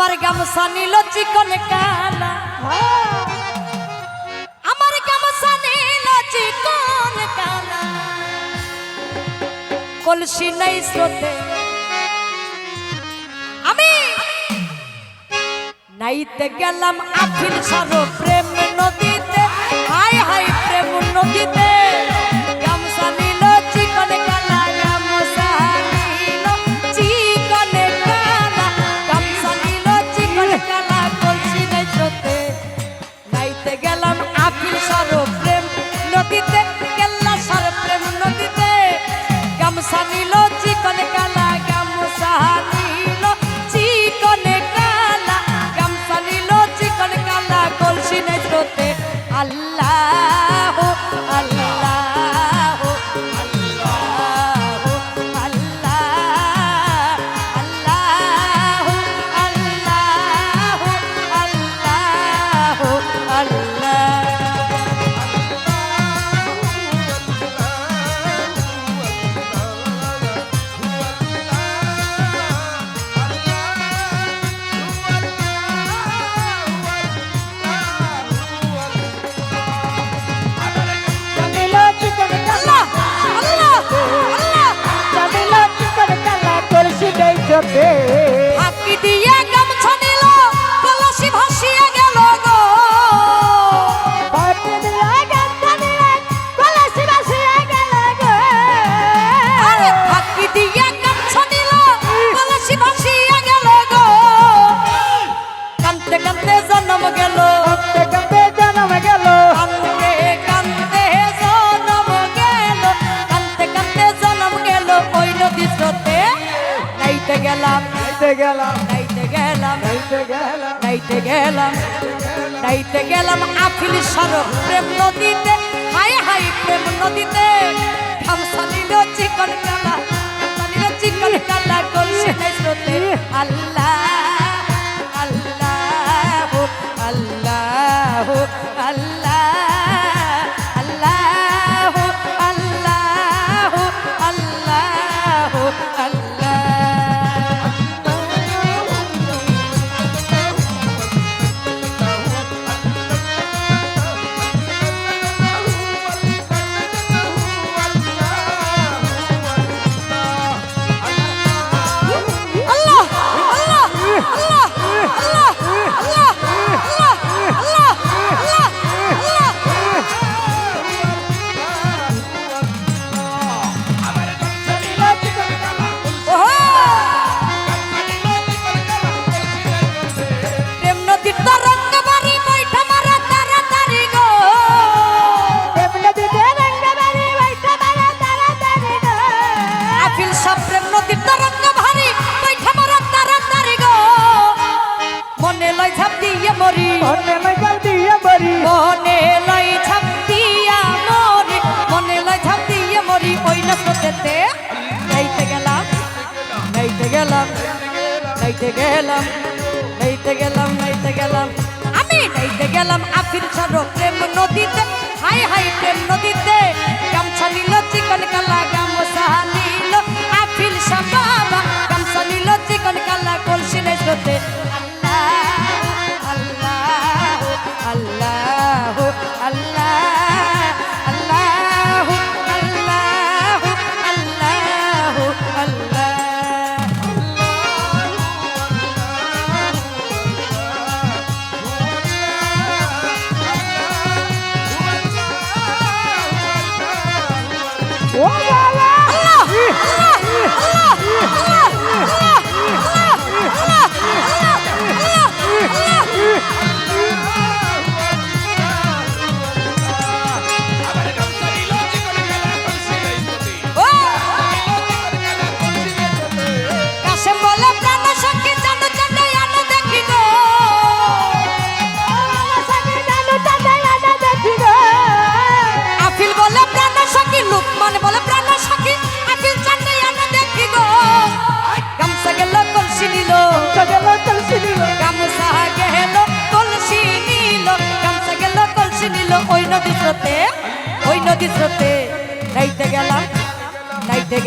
আমার গামসা নিল চিকন কালা। আমার গামসা নিল চিকন কালা। কলসি নাই স্রোতে। আমি নাইতে গেলাম আফিল সর প্রেম নদীতে। হাই হাই প্রেম নদীতে। Happy day. গেলাম নাইতে গেলাম গেলাম নাইতে গেলাম সর প্রেম নদীতে হাই হাই প্রেম নদীতে গেলাম নাইতে গেলাম নাইতে গেলাম নাইতে গেলাম। আমি নাইতে গেলাম আফির সারো প্রেম নদীতে হাই হাই প্রেম নদীতে।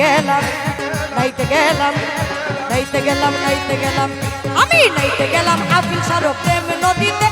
গেলাম নাইতে গেলাম নাইতে গেলাম নাইতে গেলাম। আমি নাইতে গেলাম আফিল সারো প্রেম নদীতে।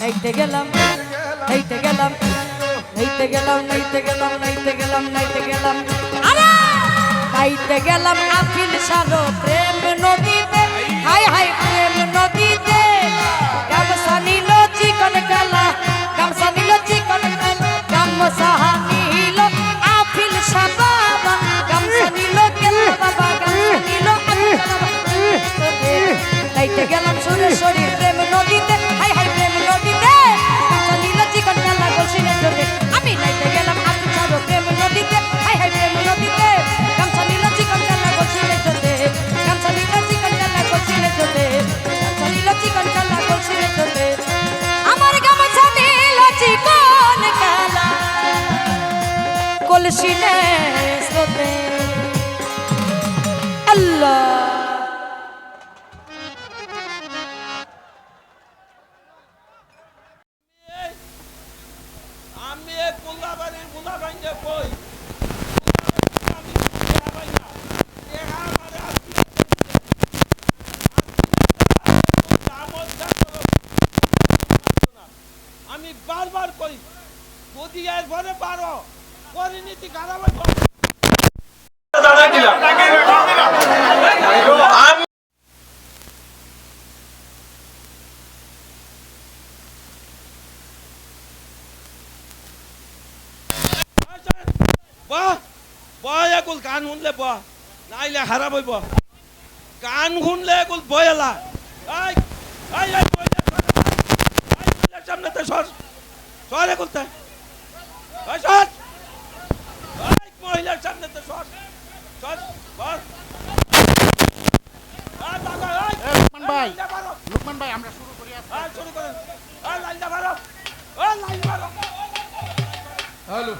নাইতে গেলাম নাইতে গেলাম নাইতে গেলাম নাইতে গেলাম নাইতে গেলাম নাইতে গেলাম নাইতে গেলাম আফিল সারো প্রেম নদীতে হাই হাই প্রেম কলসিনে স্রোতে। আল্লাহ। আমি এ কুলাবাড়ির কুলাবাইন্দে কই? আমি বারবার কই যদি একবারে পারো বয় এগুল শুনলে ব নাইলে হারাব হইব গান শুনলে এগুল বয়েলা সামনে সর সর এগুলতে সর ভাই লুকমান ভাই আমরা শুরু করি হ্যাঁ, শুরু করেন। হ্যাঁ, হ্যাঁ, হ্যালো।